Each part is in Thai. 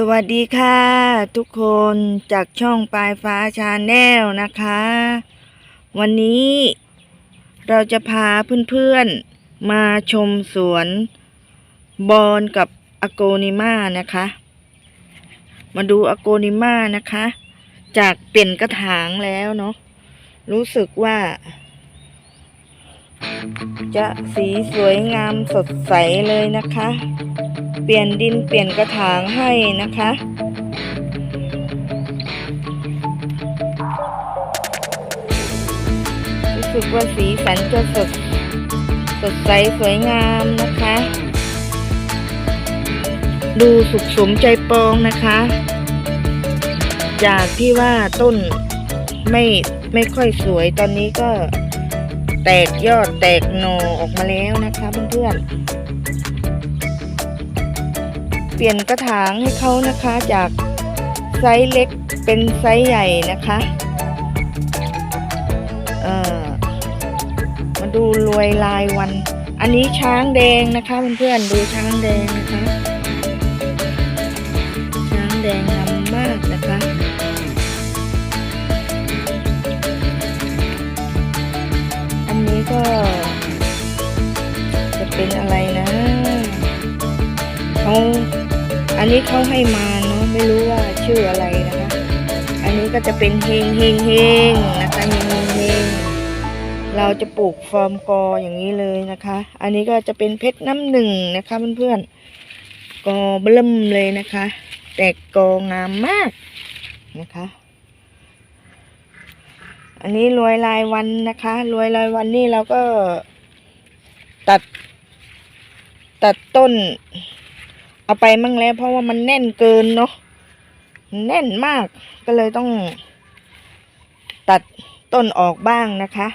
สวัสดีค่ะ ทุกคนจากช่องปลายฟ้าชาแนลนะคะ วันนี้เราจะพาเพื่อนๆมาชมสวนบอนกับอโกนิมานะคะ มาดูอโกนิมานะคะ จากเปลี่ยนกระถางแล้วเนาะรู้สึกว่า จะสีสวยงามสดใสเลยนะคะ เปลี่ยนดินเปลี่ยนกระถางให้นะคะ รู้สึกว่าสีสันจะสดสดใสสวยงามนะคะ ดูสุขสมใจปองนะคะ จากที่ว่าต้นไม่ไม่ค่อยสวยตอนนี้ก็แตกยอดแตกหนอออกมาแล้วนะคะเพื่อนๆ เปลี่ยนกระถางให้เขานะคะจากไซส์เล็กเป็นไซส์ใหญ่นะคะเอ่อมาดูรวยลายวัน อันนี้ช้างแดงนะคะเพื่อนๆดูช้างแดงนะคะ ช้างแดงงามมากนะคะอันนี้ก็จะเป็นอะไรนะเขา อันนี้เขาให้มาเนาะไม่รู้ว่าชื่ออะไรนะคะ อันนี้ก็จะเป็นเฮงเฮงเฮงนะคะเฮงเฮงเฮงเราจะปลูกฟอร์มกออย่างนี้เลยนะคะ อันนี้ก็จะเป็นเพชรน้ำหนึ่งนะคะเพื่อนๆกอเบิ่มเลยนะคะ แตกกองามมากนะคะ อันนี้รวยรายวันนะคะรวยรายวันนี่เราก็ตัด ตัดต้น เอาไปมั่งแล้ว เพราะว่ามันแน่นเกินเนาะแน่นมากก็เลยต้อง ตัดต้นออกบ้างนะคะ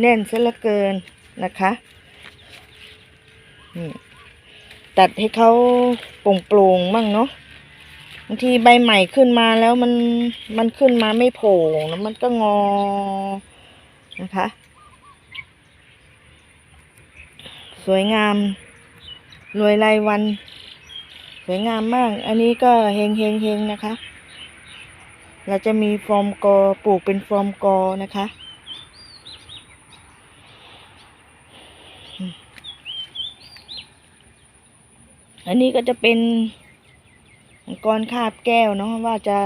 แน่นซะเหลือเกินนะคะตัดให้เขาโปร่งๆมั่งเนาะบางทีใบใหม่ขึ้นมาแล้วมันมันขึ้นมาไม่โผล่แล้วมันก็งอนะคะ สวยงาม รวยรายวัน สวยงามมาก อันนี้ก็เฮงเฮงเฮงนะคะ เราจะมีฟอร์มกอปลูกเป็นฟอร์มกอนะคะ อันนี้ก็จะเป็นมังกรคาบแก้วเนาะว่าจะ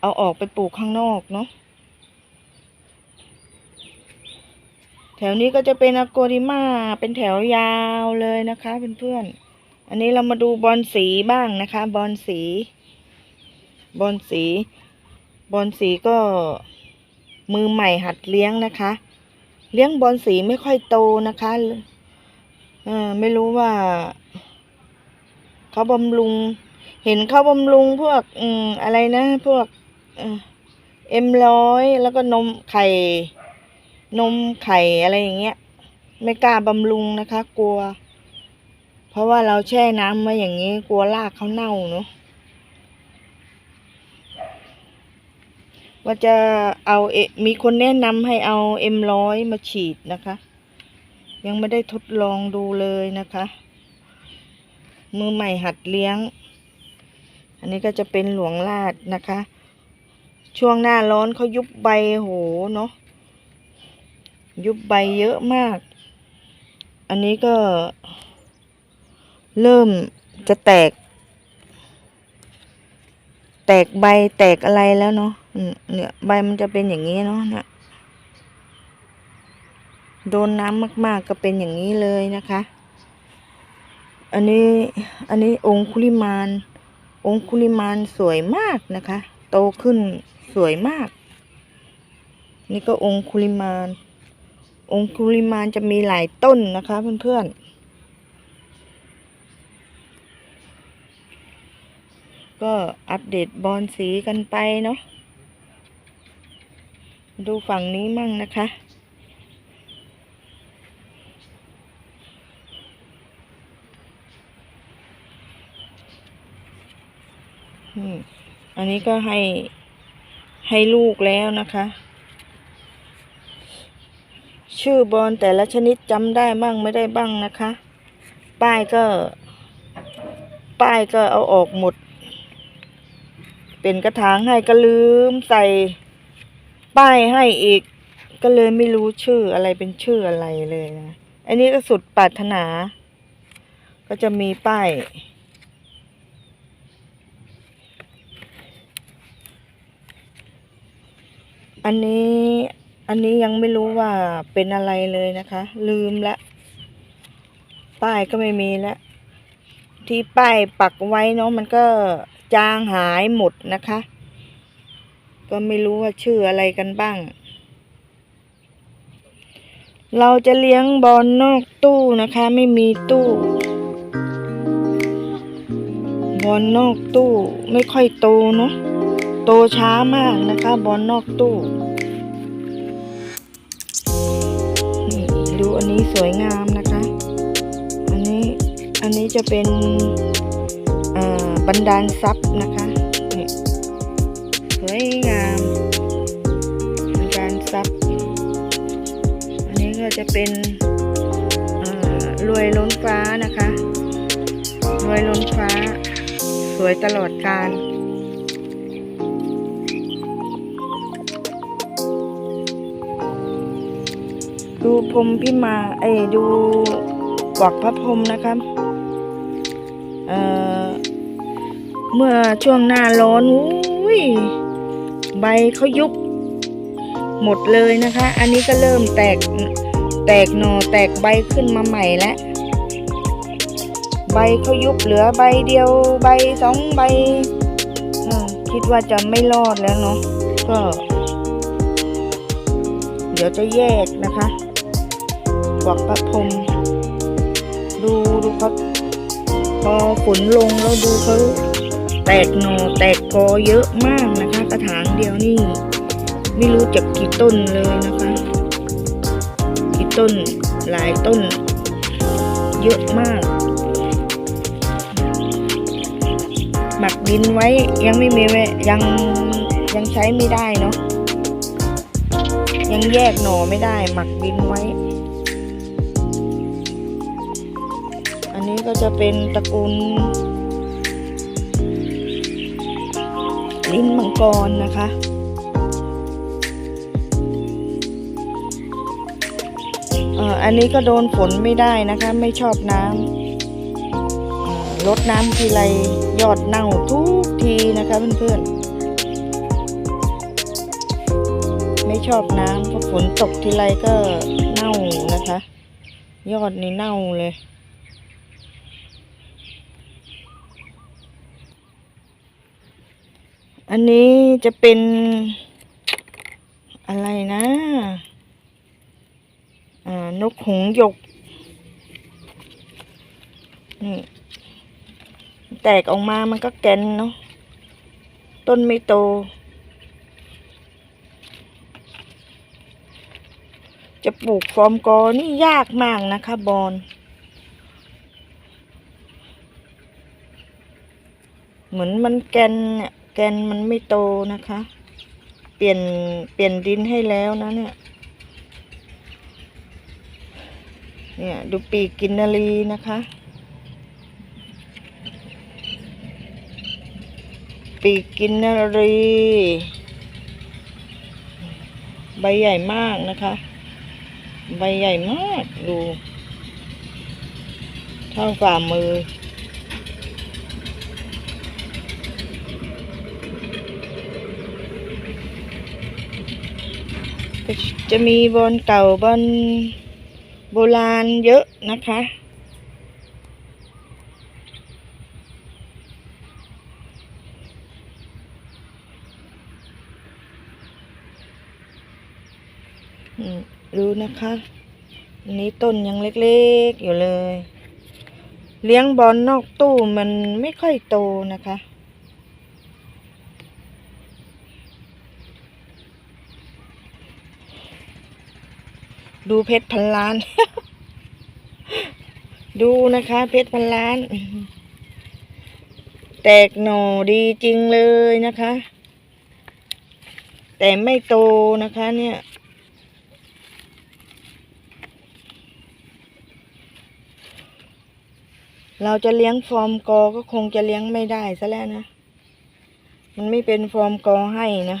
เอาออกไปปลูกข้างนอกเนาะ แถวนี้ก็จะเป็นอโกริมาเป็นแถวยาวเลยนะคะเพื่อนๆอันนี้เรามาดูบอลสีบ้างนะคะ บอลสี บอลสี บอลสีก็มือใหม่หัดเลี้ยงนะคะ เลี้ยงบอลสีไม่ค่อยโตนะคะเออไม่รู้ว่าเขาบำรุง เห็นเขาบำรุงพวกอืมอะไรนะ พวกเอ็มร้อยแล้วก็นมไข่ นมไข่อะไรอย่างเงี้ย ไม่กล้าบำรุงนะคะ กลัว เพราะว่าเราแช่น้ำไว้อย่างนี้ กลัวรากเขาเน่าเนาะว่าจะเอาเอมีคนแนะนำให้เอาเอ็มร้อยมาฉีดนะคะ ยังไม่ได้ทดลองดูเลยนะคะ มือใหม่หัดเลี้ยง อันนี้ก็จะเป็นหลวงลาดนะคะ ช่วงหน้าร้อนเขายุบใบโหเนาะ ยุบใบเยอะมาก อันนี้ก็ เริ่มจะแตก แตกใบแตกอะไรแล้วเนาะเนี่ยใบมันจะเป็นอย่างนี้เนาะเนี่ยโดนน้ำมาก ๆ ก็เป็นอย่างนี้เลยนะคะ อันนี้ อันนี้องคุลิมาน องคุลิมานสวยมากนะคะ โตขึ้นสวยมาก นี่ก็องคุลิมาน องคุลิมานจะมีหลายต้นนะคะเพื่อนๆ ก็อัปเดตบอลสีกันไปเนาะ ดูฝั่งนี้มั่งนะคะอันนี้ก็ให้ให้ลูกแล้วนะคะ ชื่อบอลแต่ละชนิดจำได้บ้างไม่ได้บ้างนะคะ ป้ายก็ ป้ายก็เอาออกหมด เป็นกระถางให้ก็ลืมใส่ ป้ายให้อีก ก็เลยไม่รู้ชื่ออะไรเป็นชื่ออะไรเลยนะอันนี้ก็สุดปรารถนา ก็จะมีป้ายอันนี้ อันนี้ยังไม่รู้ว่าเป็นอะไรเลยนะคะ ลืมละ ป้ายก็ไม่มีแล้ว ที่ป้ายปักไว้เนาะมันก็จางหายหมดนะคะ ก็ไม่รู้ว่าชื่ออะไรกันบ้าง เราจะเลี้ยงบอลนอกตู้นะคะ ไม่มีตู้ บอลนอกตู้ไม่ค่อยโตเนาะโตช้ามากนะคะ บอลนอกตู้ อันนี้สวยงามนะคะ อันนี้อันนี้จะเป็นบันดาลทรัพย์นะคะสวยงามบันดาลทรัพย์ อันนี้ก็จะเป็นรวยล้นฟ้านะคะ รวยล้นฟ้า สวยตลอดการ ดูพรมพิมาเอ้ดูกวักพระพรมนะคะเอ่อเมื่อช่วงหน้าร้อนอุ้ยใบเขายุบหมดเลยนะคะ อันนี้ก็เริ่มแตกแตกหน่อแตกใบขึ้นมาใหม่แล้วใบเขายุบเหลือใบเดียวใบสองใบคิดว่าจะไม่รอดแล้วเนาะก็ เดี๋ยวจะแยกนะคะ วักพระพรมดูดูเขาพอฝนลงแล้วดูเขาแตกหน่อแตกกอเยอะมากนะคะ กระถางเดียวนี่ ไม่รู้จักกี่ต้นเลยนะคะ กี่ต้นหลายต้น เยอะมาก หมักดินไว้ยังไม่มีเวยังยังใช้ไม่ได้เนาะยังแยกหน่อไม่ได้ หมักดินไว้ ก็จะเป็นตระกูลลิ้นมังกรนะคะอ่ออันนี้ก็โดนฝนไม่ได้นะคะ ไม่ชอบน้ำลดน้ำทีไรยอดเน่าทุกทีนะคะเพื่อนๆ ไม่ชอบน้ำเพราะฝนตกทีไรก็เน่านะคะ ยอดนี่เน่าเลย อันนี้จะเป็นอะไรนะอ่านกหงหยก นี่ แตกออกมามันก็แกนเนาะ ต้นไม่โต จะปลูกฟอร์มกอนี่ยากมากนะคะบอล เหมือนมันแกนเนี่ย แกนมันไม่โตนะคะ เปลี่ยนเปลี่ยนดินให้แล้วนะเนี่ย เนี่ยดูปีกกินนารีนะคะ ปีกกินนารี ใบใหญ่มากนะคะ ใบใหญ่มากดู เท่าฝ่ามือ ก็ จะมีบอลเก่าบอลโบราณเยอะนะคะอืมดูนะคะ นี้ต้นยังเล็กๆอยู่เลย เลี้ยงบอลนอกตู้มันไม่ค่อยโตนะคะ ดูเพชรพันล้าน ดูนะคะ เพชรพันล้าน แตกหน่อดีจริงเลยนะคะ แต่ไม่โตนะคะ เนี่ยเราจะเลี้ยงฟอร์มกอก็คงจะเลี้ยงไม่ได้ซะแล้วนะ มันไม่เป็นฟอร์มกอให้นะ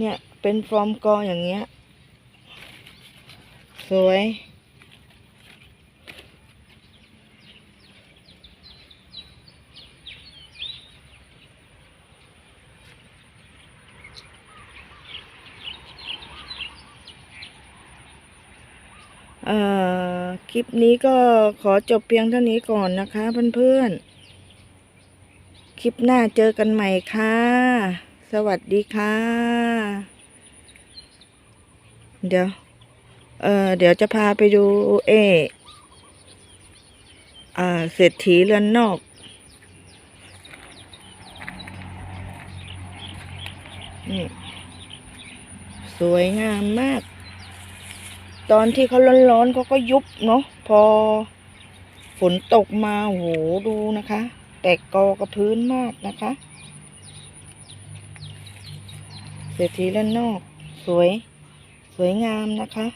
เนี่ย เป็นฟอร์มกออย่างเงี้ย สวย คลิปนี้ก็ขอจบเพียงเท่านี้ก่อนนะคะเพื่อนๆ คลิปหน้าเจอกันใหม่ค่ะ สวัสดีค่ะ เดี๋ยว เอ่อเดี๋ยวจะพาไปดูเออ่าเศรษฐีเรือนนอกนี่สวยงามมาก ตอนที่เขาร้อนๆเขาก็ยุบเนาะพอฝนตกมาโหดูนะคะ แตกกอกับพื้นมากนะคะ เศรษฐีล้านนอก สวย สวยงามนะคะ